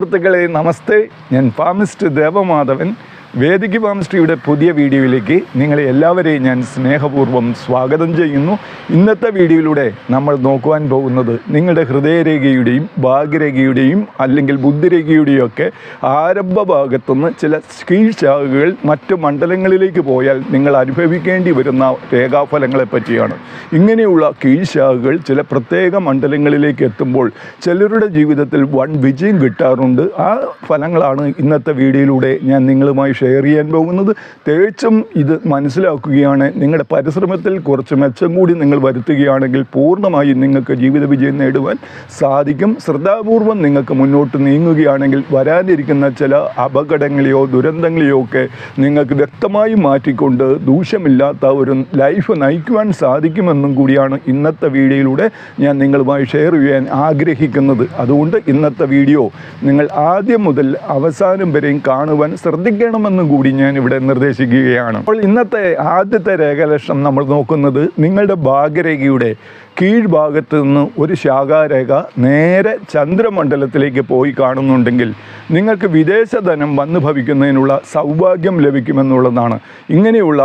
സുഹൃത്തുക്കളെ നമസ്തേ. ഞാൻ ഫാമിസ്റ്റ് ദേവമാധവൻ. വേദിക ഫാമിസ്ട്രിയുടെ പുതിയ വീഡിയോയിലേക്ക് നിങ്ങളെ എല്ലാവരെയും ഞാൻ സ്നേഹപൂർവം സ്വാഗതം ചെയ്യുന്നു. ഇന്നത്തെ വീഡിയോയിലൂടെ നമ്മൾ നോക്കുവാൻ പോകുന്നത് നിങ്ങളുടെ ഹൃദയരേഖയുടെയും ഭാഗ്യരേഖയുടെയും അല്ലെങ്കിൽ ബുദ്ധിരേഖയുടെയും ഒക്കെ ആരംഭ ഭാഗത്തുനിന്ന് ചില കീഴ്ശാഖകൾ മറ്റു മണ്ഡലങ്ങളിലേക്ക് പോയാൽ നിങ്ങൾ അനുഭവിക്കേണ്ടി വരുന്ന രേഖാഫലങ്ങളെ പറ്റിയാണ്. ഇങ്ങനെയുള്ള കീഴ്ശാഖകൾ ചില പ്രത്യേക മണ്ഡലങ്ങളിലേക്ക് എത്തുമ്പോൾ ചിലരുടെ ജീവിതത്തിൽ വൺ വിജയം കിട്ടാറുണ്ട്. ആ ഫലങ്ങളാണ് ഇന്നത്തെ വീഡിയോയിലൂടെ ഞാൻ നിങ്ങളുമായി ഷെയർ ചെയ്യാൻ പോകുന്നത്. തേച്ചും ഇത് മനസ്സിലാക്കുകയാണ്. നിങ്ങളുടെ പരിശ്രമത്തിൽ കുറച്ച് മെച്ചം കൂടി നിങ്ങൾ വരുത്തുകയാണെങ്കിൽ പൂർണമായും നിങ്ങൾക്ക് ജീവിത വിജയം നേടുവാൻ സാധിക്കും. ശ്രദ്ധാപൂർവം നിങ്ങൾക്ക് മുന്നോട്ട് നീങ്ങുകയാണെങ്കിൽ വരാനിരിക്കുന്ന ചില അപകടങ്ങളെയോ ദുരന്തങ്ങളെയോ ഒക്കെ നിങ്ങൾക്ക് വ്യക്തമായി മാറ്റിക്കൊണ്ട് ദൂഷ്യമില്ലാത്ത ഒരു ലൈഫ് നയിക്കുവാൻ സാധിക്കുമെന്നും കൂടിയാണ് ഇന്നത്തെ വീഡിയോയിലൂടെ ഞാൻ നിങ്ങളുമായി ഷെയർ ചെയ്യാൻ ആഗ്രഹിക്കുന്നത്. അതുകൊണ്ട് ഇന്നത്തെ വീഡിയോ നിങ്ങൾ ആദ്യം മുതൽ അവസാനം വരെയും കാണുവാൻ ശ്രദ്ധിക്കണമെന്നും കൂടി ഞാൻ ഇവിടെ നിർദ്ദേശിക്കുകയാണ്. അപ്പോൾ ഇന്നത്തെ ആദ്യത്തെ രേഖലക്ഷണം നമ്മൾ നോക്കുന്നത് നിങ്ങളുടെ ഭാഗ്യരേഖയുടെ കീഴ്ഭാഗത്ത് നിന്ന് ഒരു ശാഖാരേഖ നേരെ ചന്ദ്രമണ്ഡലത്തിലേക്ക് പോയി കാണുന്നുണ്ടെങ്കിൽ നിങ്ങൾക്ക് വിദേശ ധനം വന്നു ഭവിക്കുന്നതിനുള്ള സൗഭാഗ്യം ലഭിക്കുമെന്നുള്ളതാണ്. ഇങ്ങനെയുള്ള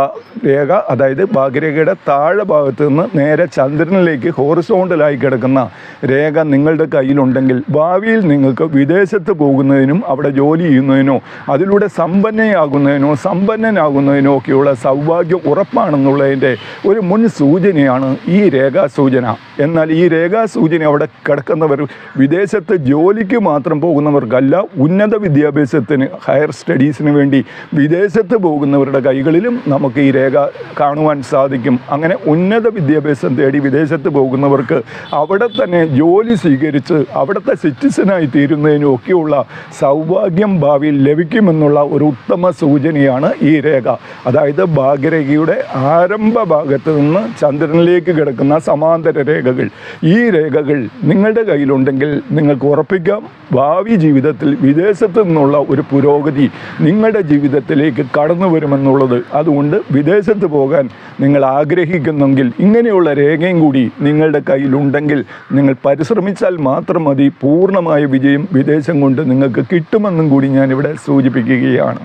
രേഖ അതായത് ഭാഗ്യരേഖയുടെ താഴെ ഭാഗത്ത് നിന്ന് നേരെ ചന്ദ്രനിലേക്ക് ഹോറിസോണ്ടലായി കിടക്കുന്ന രേഖ നിങ്ങളുടെ കയ്യിലുണ്ടെങ്കിൽ ഭാവിയിൽ നിങ്ങൾക്ക് വിദേശത്ത് പോകുന്നതിനും അവിടെ ജോലി ചെയ്യുന്നതിനോ അതിലൂടെ സമ്പന്നയാകുന്നതിനോ സമ്പന്നനാകുന്നതിനോ ഒക്കെയുള്ള സൗഭാഗ്യം ഉറപ്പാണെന്നുള്ളതിന്റെ ഒരു മുൻ സൂചനയാണ് ഈ രേഖാസൂചന. എന്നാൽ ഈ രേഖാസൂചന അവിടെ കിടക്കുന്നവർ വിദേശത്ത് ജോലിക്ക് മാത്രം പോകുന്നവർക്കല്ല ഉന്നത വിദ്യാഭ്യാസത്തിന് ഹയർ സ്റ്റഡീസിന് വേണ്ടി വിദേശത്ത് പോകുന്നവരുടെ കൈകളിലും നമുക്ക് ഈ രേഖ കാണുവാൻ സാധിക്കും. അങ്ങനെ ഉന്നത വിദ്യാഭ്യാസം തേടി വിദേശത്ത് പോകുന്നവർക്ക് അവിടെ തന്നെ ജോലി സ്വീകരിച്ച് അവിടുത്തെ സിറ്റിസനായി തീരുന്നതിനും ഒക്കെയുള്ള സൗഭാഗ്യം ഭാവിയിൽ ലഭിക്കുമെന്നുള്ള ഒരു ഉത്തമ സൂചനയാണ് ഈ രേഖ. അതായത് ഭാഗ്യരേഖയുടെ ആരംഭ ഭാഗത്ത് നിന്ന് ചന്ദ്രനിലേക്ക് കിടക്കുന്ന സമാന്തര രേഖകൾ. ഈ രേഖകൾ നിങ്ങളുടെ കയ്യിലുണ്ടെങ്കിൽ നിങ്ങൾക്ക് ഉറപ്പിക്കാം. ഭാവി ജീവിതത്തിൽ വിദേശത്തു നിന്നുള്ള ഒരു പുരോഗതി നിങ്ങളുടെ ജീവിതത്തിലേക്ക് കടന്നു വരുമെന്നുള്ളത്. അതുകൊണ്ട് വിദേശത്ത് പോകാൻ നിങ്ങൾ ആഗ്രഹിക്കുന്നെങ്കിൽ ഇങ്ങനെയുള്ള രേഖയും കൂടി നിങ്ങളുടെ കയ്യിലുണ്ടെങ്കിൽ നിങ്ങൾ പരിശ്രമിച്ചാൽ മാത്രം മതി. പൂർണമായ വിജയം വിദേശം കൊണ്ട് നിങ്ങൾക്ക് കിട്ടുമെന്നും കൂടി ഞാനിവിടെ സൂചിപ്പിക്കുകയാണ്.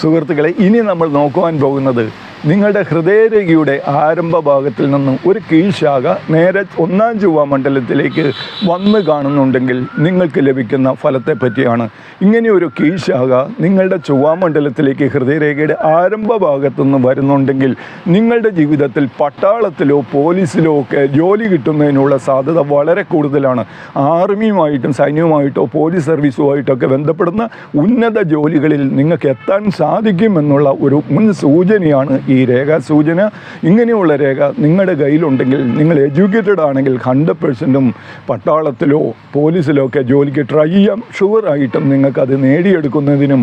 സുഹൃത്തുക്കളെ ഇനി നമ്മൾ നോക്കുവാൻ പോകുന്നത് നിങ്ങളുടെ ഹൃദയരേഖയുടെ ആരംഭ ഭാഗത്തിൽ നിന്നും ഒരു കീഴ്ശാഖ നേരെ ഒന്നാം ചൊവ്വ മണ്ഡലത്തിലേക്ക് വന്ന് കാണുന്നുണ്ടെങ്കിൽ നിങ്ങൾക്ക് ലഭിക്കുന്ന ഫലത്തെ പറ്റിയാണ്. ഇങ്ങനെയൊരു കീഴ്ശാഖ നിങ്ങളുടെ ചൊവ്വാ മണ്ഡലത്തിലേക്ക് ഹൃദയരേഖയുടെ ആരംഭ ഭാഗത്തു നിന്ന് വരുന്നുണ്ടെങ്കിൽ നിങ്ങളുടെ ജീവിതത്തിൽ പട്ടാളത്തിലോ പോലീസിലോ ഒക്കെ ജോലി കിട്ടുന്നതിനുള്ള സാധ്യത വളരെ കൂടുതലാണ്. ആർമിയുമായിട്ടും സൈന്യവുമായിട്ടോ പോലീസ് സർവീസുമായിട്ടൊക്കെ ബന്ധപ്പെടുന്ന ഉന്നത ജോലികളിൽ നിങ്ങൾക്ക് എത്താൻ സാധിക്കുമെന്നുള്ള ഒരു മുൻ സൂചനയാണ് ഈ രേഖാ സൂചന ഇങ്ങനെയുള്ള രേഖ നിങ്ങളുടെ കയ്യിലുണ്ടെങ്കിൽ നിങ്ങൾ എഡ്യൂക്കേറ്റഡ് ആണെങ്കിൽ ഹൺഡ്രഡ് പെർസെന്റും പട്ടാളത്തിലോ പോലീസിലോ ഒക്കെ ജോലിക്ക് ട്രൈ ചെയ്യാം. ഷുവറായിട്ടും നിങ്ങൾക്കത് നേടിയെടുക്കുന്നതിനും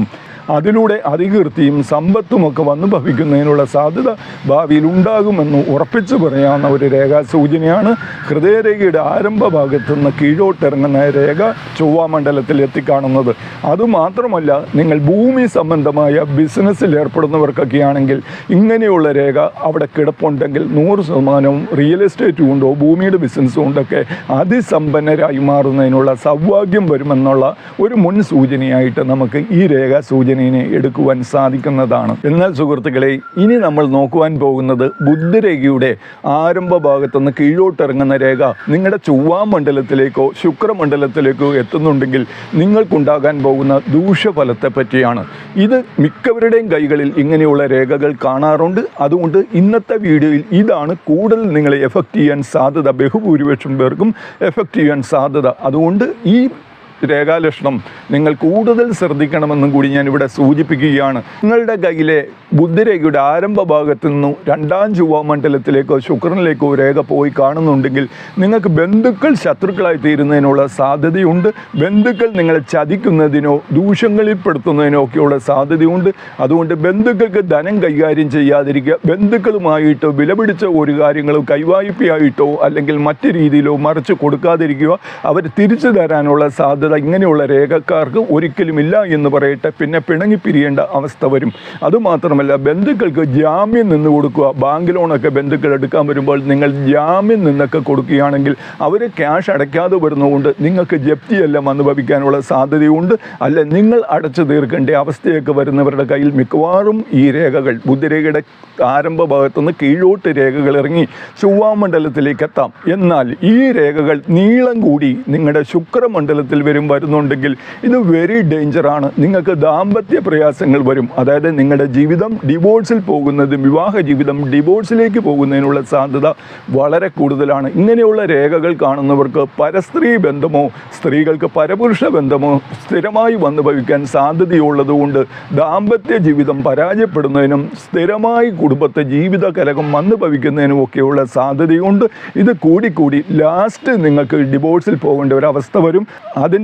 അതിലൂടെ അധികീർത്തിയും സമ്പത്തുമൊക്കെ വന്നു ഭവിക്കുന്നതിനുള്ള സാധ്യത ഭാവിയിൽ ഉണ്ടാകുമെന്ന് ഉറപ്പിച്ചു പറയാവുന്ന ഒരു രേഖാ സൂചനയാണ് ഹൃദയരേഖയുടെ ആരംഭ ഭാഗത്തു നിന്ന് കീഴോട്ടിറങ്ങുന്ന രേഖ ചൊവ്വാമണ്ഡലത്തിൽ എത്തിക്കാണുന്നത്. അതുമാത്രമല്ല നിങ്ങൾ ഭൂമി സംബന്ധമായ ബിസിനസ്സിൽ ഏർപ്പെടുന്നവർക്കൊക്കെ ആണെങ്കിൽ ഇങ്ങനെയുള്ള രേഖ അവിടെ കിടപ്പുണ്ടെങ്കിൽ നൂറ് ശതമാനവും റിയൽ എസ്റ്റേറ്റ് കൊണ്ടോ ഭൂമിയുടെ ബിസിനസ് കൊണ്ടൊക്കെ അതിസമ്പന്നരായി മാറുന്നതിനുള്ള സൗഭാഗ്യം വരുമെന്നുള്ള ഒരു മുൻ സൂചനയായിട്ട് നമുക്ക് ഈ രേഖ സൂചനയെ എടുക്കുവാൻ സാധിക്കുന്നതാണ്. എന്നാൽ സുഹൃത്തുക്കളെ ഇനി നമ്മൾ നോക്കുവാൻ പോകുന്നത് ബുദ്ധരേഖയുടെ ആരംഭ ഭാഗത്തുനിന്ന് കീഴോട്ടിറങ്ങുന്ന രേഖ നിങ്ങളുടെ ചൊവ്വാമണ്ഡലത്തിലേക്കോ ശുക്രമണ്ഡലത്തിലേക്കോ എത്തുന്നുണ്ടെങ്കിൽ നിങ്ങൾക്കുണ്ടാകാൻ പോകുന്ന ദൂഷ്യഫലത്തെ പറ്റിയാണ്. ഇത് മിക്കവരുടെയും കൈകളിൽ ഇങ്ങനെയുള്ള രേഖകൾ കാണാറുണ്ട്. അതുകൊണ്ട് ഇന്നത്തെ വീഡിയോയിൽ ഇതാണ് കൂടുതൽ നിങ്ങളെ എഫക്റ്റ് ചെയ്യാൻ സാധ്യത ബഹുഭൂരിപക്ഷം പേർക്കും എഫക്റ്റ് ചെയ്യാൻ സാധ്യത. അതുകൊണ്ട് ഈ രേഖാലക്ഷണം. നിങ്ങൾ കൂടുതൽ ശ്രദ്ധിക്കണമെന്നും കൂടി ഞാൻ ഇവിടെ സൂചിപ്പിക്കുകയാണ്. നിങ്ങളുടെ കയ്യിലെ ബുദ്ധിരേഖയുടെ ആരംഭ ഭാഗത്ത് നിന്നും രണ്ടാം ചൊവ്വ മണ്ഡലത്തിലേക്കോ ശുക്രനിലേക്കോ രേഖ പോയി കാണുന്നുണ്ടെങ്കിൽ നിങ്ങൾക്ക് ബന്ധുക്കൾ ശത്രുക്കളായി തീരുന്നതിനുള്ള സാധ്യതയുണ്ട്. ബന്ധുക്കൾ നിങ്ങളെ ചതിക്കുന്നതിനോ ദൂഷ്യങ്ങളിൽപ്പെടുത്തുന്നതിനോ ഒക്കെയുള്ള സാധ്യതയുണ്ട്. അതുകൊണ്ട് ബന്ധുക്കൾക്ക് ധനം കൈകാര്യം ചെയ്യാതിരിക്കുക. ബന്ധുക്കളുമായിട്ടോ വിലപിടിച്ച ഒരു കാര്യങ്ങളോ കൈവായ്പയായിട്ടോ അല്ലെങ്കിൽ മറ്റു രീതിയിലോ മറിച്ച് കൊടുക്കാതിരിക്കുക. അവർ തിരിച്ചു തരാനുള്ള സാധ്യത സാധ്യത ഇങ്ങനെയുള്ള രേഖക്കാർക്ക് ഒരിക്കലുമില്ല എന്ന് പറയട്ടെ പിന്നെ പിണങ്ങിപ്പിരിയേണ്ട അവസ്ഥ വരും. അതുമാത്രമല്ല ബന്ധുക്കൾക്ക് ജാമ്യം നിന്ന് കൊടുക്കുക ബാങ്ക് ലോണൊക്കെ ബന്ധുക്കൾ എടുക്കാൻ വരുമ്പോൾ നിങ്ങൾ ജാമ്യം നിന്നൊക്കെ കൊടുക്കുകയാണെങ്കിൽ അവർ ക്യാഷ് അടയ്ക്കാതെ വരുന്നതുകൊണ്ട് നിങ്ങൾക്ക് ജപ്തിയെല്ലാം അനുഭവിക്കാനുള്ള സാധ്യതയുണ്ട്. അല്ല നിങ്ങൾ അടച്ചു തീർക്കേണ്ട അവസ്ഥയൊക്കെ വരുന്നവരുടെ കയ്യിൽ മിക്കവാറും ഈ രേഖകൾ ബുദ്ധിരേഖയുടെ ആരംഭ ഭാഗത്തുനിന്ന് കീഴോട്ട് രേഖകൾ ഇറങ്ങി ചൊവ്വാമണ്ഡലത്തിലേക്ക് എത്താം. എന്നാൽ ഈ രേഖകൾ നീളം കൂടി നിങ്ങളുടെ ശുക്രമണ്ഡലത്തിൽ വരും. വരുന്നുണ്ടെങ്കിൽ ഇത് വെരി ഡേഞ്ചറാണ് നിങ്ങൾക്ക് ദാമ്പത്യ പ്രയാസങ്ങൾ വരും. അതായത് നിങ്ങളുടെ ജീവിതം ഡിവോഴ്സിൽ പോകുന്നതും വിവാഹ ജീവിതം ഡിവോഴ്സിലേക്ക് പോകുന്നതിനുള്ള സാധ്യത വളരെ കൂടുതലാണ്. ഇങ്ങനെയുള്ള രേഖകൾ കാണുന്നവർക്ക് പരസ്ത്രീ ബന്ധമോ സ്ത്രീകൾക്ക് പരപുരുഷ ബന്ധമോ സ്ഥിരമായി വന്നു ഭവിക്കാൻ സാധ്യതയുള്ളതുകൊണ്ട് ദാമ്പത്യ ജീവിതം പരാജയപ്പെടുന്നതിനും സ്ഥിരമായി കുടുംബത്തെ ജീവിത കലകം വന്നു ഭവിക്കുന്നതിനും ഒക്കെയുള്ള സാധ്യതയുണ്ട്. ഇത് കൂടിക്കൂടി ലാസ്റ്റ് നിങ്ങൾക്ക് ഡിവോഴ്സിൽ പോകേണ്ട ഒരു അവസ്ഥ വരും.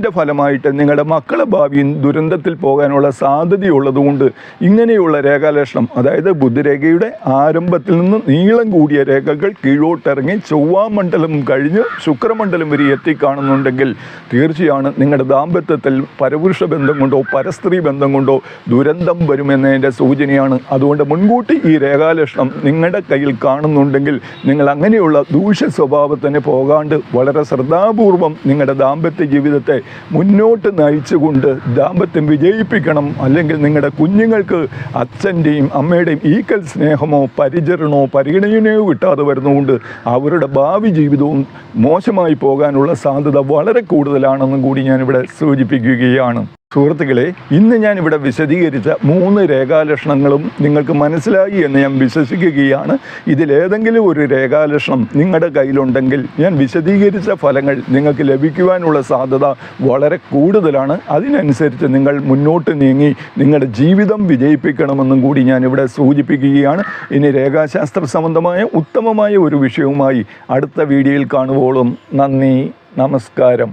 അതിന്റെ ഫലമായിട്ട് നിങ്ങളുടെ മക്കളെ ഭാവിയും ദുരന്തത്തിൽ പോകാനുള്ള സാധ്യതയുള്ളതുകൊണ്ട് ഇങ്ങനെയുള്ള രേഖാലക്ഷണം അതായത് ബുദ്ധിരേഖയുടെ ആരംഭത്തിൽ നിന്ന് നീളം കൂടിയ രേഖകൾ കീഴോട്ടിറങ്ങി ചൊവ്വാമണ്ഡലം കഴിഞ്ഞ് ശുക്രമണ്ഡലം വരെ എത്തിക്കാണുന്നുണ്ടെങ്കിൽ തീർച്ചയാണ് നിങ്ങളുടെ ദാമ്പത്യത്തിൽ പരപുരുഷ ബന്ധം കൊണ്ടോ പരസ്ത്രീ ബന്ധം കൊണ്ടോ ദുരന്തം വരുമെന്നതിന്റെ സൂചനയാണ്. അതുകൊണ്ട് മുൻകൂട്ടി ഈ രേഖാലക്ഷണം നിങ്ങളുടെ കയ്യിൽ കാണുന്നുണ്ടെങ്കിൽ നിങ്ങൾ അങ്ങനെയുള്ള ദൂഷ്യ സ്വഭാവത്തിന് പോകാണ്ട് വളരെ ശ്രദ്ധാപൂർവം നിങ്ങളുടെ ദാമ്പത്യ ജീവിതത്തെ മുന്നോട്ട് നയിച്ചുകൊണ്ട് ദാമ്പത്യം വിജയിപ്പിക്കണം. അല്ലെങ്കിൽ നിങ്ങളുടെ കുഞ്ഞുങ്ങൾക്ക് അച്ഛന്റെയും അമ്മയുടെയും ഈക്കൽ സ്നേഹമോ പരിചരണമോ പരിഗണനയോ കിട്ടാതെ വരുന്നതുകൊണ്ട് അവരുടെ ഭാവി ജീവിതവും മോശമായി പോകാനുള്ള സാധ്യത വളരെ കൂടുതലാണെന്നും കൂടി ഞാനിവിടെ സൂചിപ്പിക്കുകയാണ്. സുഹൃത്തുക്കളെ ഇന്ന് ഞാൻ ഇവിടെ വിശദീകരിച്ച മൂന്ന് രേഖാലക്ഷണങ്ങളും നിങ്ങൾക്ക് മനസ്സിലായി എന്ന് ഞാൻ വിശ്വസിക്കുകയാണ്. ഇതിലേതെങ്കിലും ഒരു രേഖാലക്ഷണം നിങ്ങളുടെ കയ്യിലുണ്ടെങ്കിൽ ഞാൻ വിശദീകരിച്ച ഫലങ്ങൾ നിങ്ങൾക്ക് ലഭിക്കുവാനുള്ള സാധ്യത വളരെ കൂടുതലാണ്. അതിനനുസരിച്ച് നിങ്ങൾ മുന്നോട്ട് നീങ്ങി നിങ്ങളുടെ ജീവിതം വിജയിപ്പിക്കണമെന്നും കൂടി ഞാൻ ഇവിടെ സൂചിപ്പിക്കുകയാണ്. ഇനി രേഖാശാസ്ത്ര സംബന്ധമായ ഉത്തമമായ ഒരു വിഷയവുമായി അടുത്ത വീഡിയോയിൽ കാണുവോളും. നന്ദി നമസ്കാരം.